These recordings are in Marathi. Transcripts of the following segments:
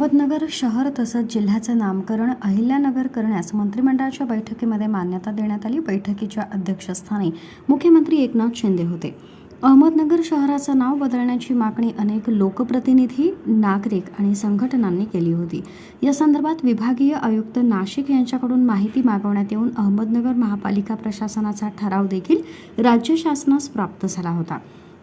अहमदनगर शहर तसंच जिल्ह्याचं नामकरण अहिल्यानगर करण्यास मंत्रिमंडळाच्या बैठकीमध्ये मान्यता देण्यात आली. बैठकीच्या अध्यक्षस्थानी मुख्यमंत्री एकनाथ शिंदे होते. अहमदनगर शहराचं नाव बदलण्याची मागणी अनेक लोकप्रतिनिधी नागरिक आणि संघटनांनी केली होती. या संदर्भात विभागीय आयुक्त नाशिक यांच्याकडून माहिती मागवण्यात येऊन अहमदनगर महापालिका प्रशासनाचा ठराव देखील राज्य शासनास प्राप्त झाला होता.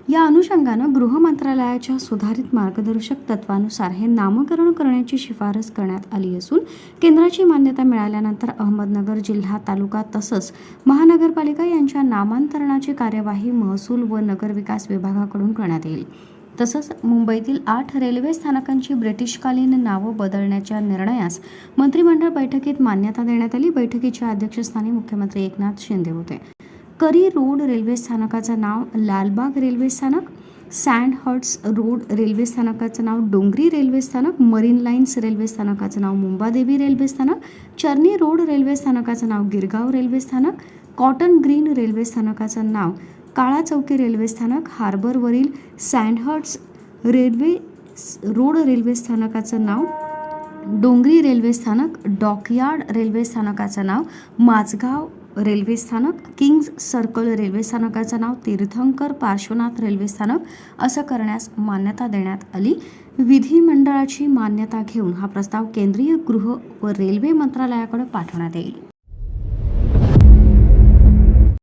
या अनुषंगानं गृह मंत्रालयाच्या सुधारित मार्गदर्शक तत्वानुसार हे नामकरण करण्याची शिफारस करण्यात आली असून केंद्राची मान्यता मिळाल्यानंतर अहमदनगर जिल्हा तालुका तसंच महानगरपालिका यांच्या नामांतरणाची कार्यवाही महसूल व नगरविकास विभागाकडून करण्यात येईल. तसंच मुंबईतील आठ रेल्वे स्थानकांची ब्रिटिशकालीन नावं बदलण्याच्या निर्णयास मंत्रिमंडळ बैठकीत मान्यता देण्यात आली. बैठकीच्या अध्यक्षस्थानी मुख्यमंत्री एकनाथ शिंदे होते. करी रोड रेल्वे स्थानकाचं नाव लालबाग रेल्वे स्थानक सँड रोड रेल्वे स्थानकाचं नाव डोंगरी रेल्वे स्थानक मरीन लाईन्स रेल्वे स्थानकाचं नाव मुंबादेवी रेल्वे स्थानक चर्नी रोड रेल्वे स्थानकाचं नाव गिरगाव रेल्वे स्थानक कॉटन ग्रीन रेल्वे स्थानकाचं नाव काळा चौकी रेल्वे स्थानक हार्बरवरील सँडहर्ट्स रेल्वे रोड रेल्वे स्थानकाचं नाव डोंगरी रेल्वे स्थानक डॉकयार्ड रेल्वे स्थानकाचं नाव माझगाव रेल्वे स्थानक किंग्ज सर्कल रेल्वे स्थानकाचं नाव तीर्थंकर पार्श्वनाथ रेल्वे स्थानक असं करण्यास मान्यता देण्यात आली. विधिमंडळाची मान्यता घेऊन हा प्रस्ताव केंद्रीय गृह व रेल्वे मंत्रालयाकडे पाठवण्यात येईल.